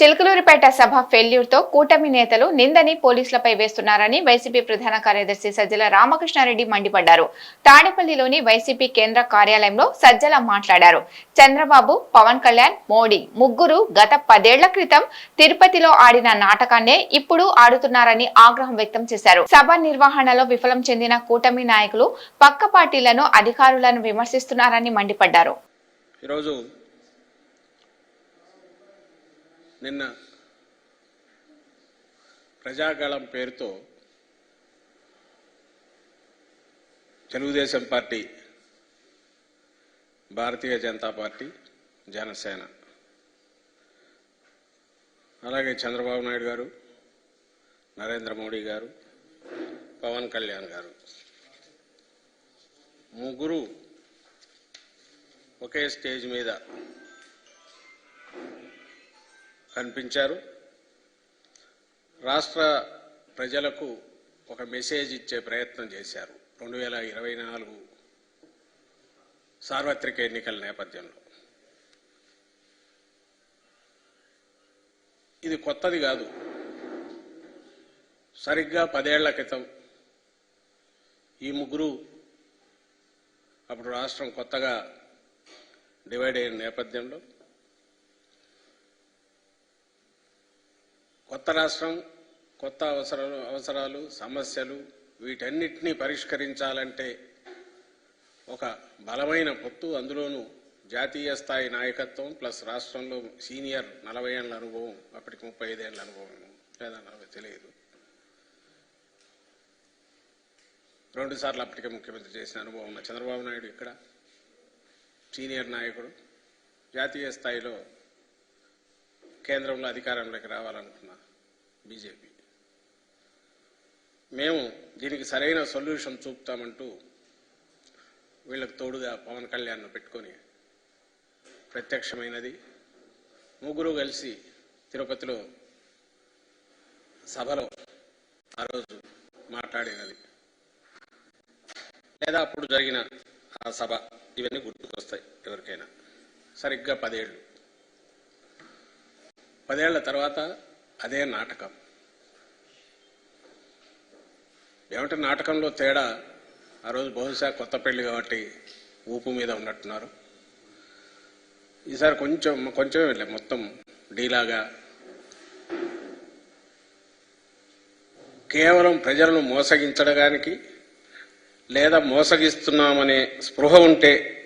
చిలకలూరిపేట సభ ఫెయిల్యూర్తో కూటమి నేతలు నిందని పోలీసులపై వేస్తున్నారని వైసీపీ ప్రధాన కార్యదర్శి సజ్జల రామకృష్ణారెడ్డి మండిపడ్డారు. తాడేపల్లిలోని వైసీపీ కేంద్ర కార్యాలయంలో సజ్జల మాట్లాడారు. చంద్రబాబు పవన్ కళ్యాణ్ మోడీ ముగ్గురు గత పదేళ్ళ క్రితం తిరుపతిలో ఆడిన నాటకాన్నే ఇప్పుడు ఆడుతున్నారని ఆగ్రహం వ్యక్తం చేశారు. సభ నిర్వహణలో విఫలం చెందిన కూటమి నాయకులు పక్క పార్టీలను అధికారులను విమర్శిస్తున్నారని మండిపడ్డారు. ఈరోజు నిన్న ప్రజాగళం పేరుతో తెలుగుదేశం పార్టీ భారతీయ జనతా పార్టీ జనసేన అలాగే చంద్రబాబు నాయుడు గారు నరేంద్ర మోడీ గారు పవన్ కళ్యాణ్ గారు. ముగ్గురు ఒకే స్టేజ్ మీద కనిపించారు. రాష్ట్ర ప్రజలకు ఒక మెసేజ్ ఇచ్చే ప్రయత్నం చేశారు రెండు వేల ఇరవై నాలుగు సార్వత్రిక ఎన్నికల నేపథ్యంలో. ఇది కొత్తది కాదు. సరిగ్గా పదేళ్ళ క్రితం ఈ ముగ్గురు అప్పుడు రాష్ట్రం కొత్తగా డివైడ్ అయిన నేపథ్యంలో కొత్త రాష్ట్రం కొత్త అవసరాలు అవసరాలు సమస్యలు వీటన్నిటినీ పరిష్కరించాలంటే ఒక బలమైన పొత్తు అందులోనూ జాతీయ స్థాయి నాయకత్వం ప్లస్ రాష్ట్రంలో సీనియర్ నలభై ఏళ్ళ అనుభవం అప్పటికి ముప్పై ఐదేళ్ళ అనుభవం లేదా నలభై తెలియదు. రెండు సార్లు అప్పటికే ముఖ్యమంత్రి చేసిన అనుభవం ఉన్న చంద్రబాబు నాయుడు ఇక్కడ సీనియర్ నాయకుడు. జాతీయ స్థాయిలో కేంద్రంలో అధికారంలోకి రావాలనుకున్న బీజేపీ. మేము దీనికి సరైన సొల్యూషన్ చూపుతామంటూ వీళ్ళకు తోడుగా పవన్ కళ్యాణ్ను పెట్టుకొని ప్రత్యక్షమైనది ముగ్గురు కలిసి తిరుపతిలో సభలో ఆ రోజు మాట్లాడినది. లేదా అప్పుడు జరిగిన ఆ సభ ఇవన్నీ గుర్తుకొస్తాయి ఎవరికైనా. సరిగ్గా పదేళ్ళు. పదేళ్ళ తర్వాత అదే నాటకం. ఏమంటే నాటకంలో తేడా? ఆ రోజు బహుశా కొత్త పెళ్ళి కాబట్టి ఊపు మీద ఉన్నట్టున్నారు. ఈసారి కొంచెం కొంచెం వెళ్ళే. మొత్తం డీలాగా. కేవలం ప్రజలను మోసగించడానికి లేదా మోసగిస్తున్నామనే స్పృహ ఉంటే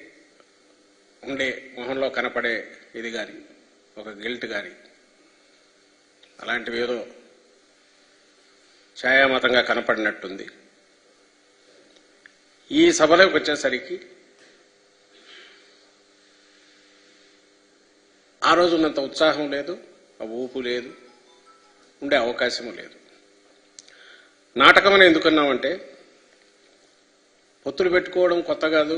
ఉండే మొహంలో కనపడే ఇది కానీ ఒక గిల్ట్ కానీ అలాంటివి ఏదో ఛాయామతంగా కనపడినట్టుంది. ఈ సభలోకి వచ్చేసరికి ఆ రోజు ఉన్నంత ఉత్సాహం లేదు ఆ ఊపు లేదు ఉండే అవకాశము లేదు. నాటకం అని ఎందుకన్నామంటే పొత్తులు పెట్టుకోవడం కొత్త కాదు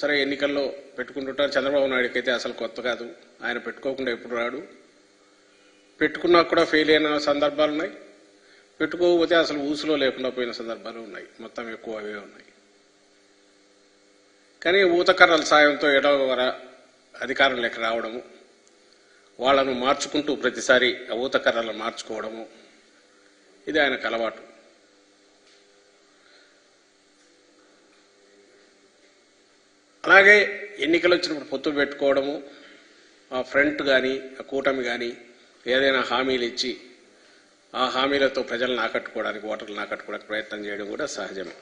సరే ఎన్నికల్లో పెట్టుకుంటుంటారు చంద్రబాబు నాయుడుకి అయితే అసలు కొత్త కాదు ఆయన పెట్టుకోకుండా ఎప్పుడు రాడు పెట్టుకున్నా కూడా ఫెయిల్ అయిన సందర్భాలు ఉన్నాయి. పెట్టుకోకపోతే అసలు ఊసులో లేకుండా పోయిన సందర్భాలు ఉన్నాయి. మొత్తం ఎక్కువ అవే ఉన్నాయి. కానీ ఊతకర్రల సాయంతో ఏడో అధికారం అధికారంలోకి రావడము వాళ్ళను మార్చుకుంటూ ప్రతిసారి ఆ ఊతకర్రలను మార్చుకోవడము ఇది ఆయనకు అలవాటు. అలాగే ఎన్నికలు వచ్చినప్పుడు పొత్తు పెట్టుకోవడము ఆ ఫ్రంట్ కానీ ఆ కూటమి కానీ ఏదైనా హామీలు ఇచ్చి ఆ హామీలతో ప్రజలను ఆకట్టుకోవడానికి ఓటర్లను ఆకట్టుకోవడానికి ప్రయత్నం చేయడం కూడా సహజమే.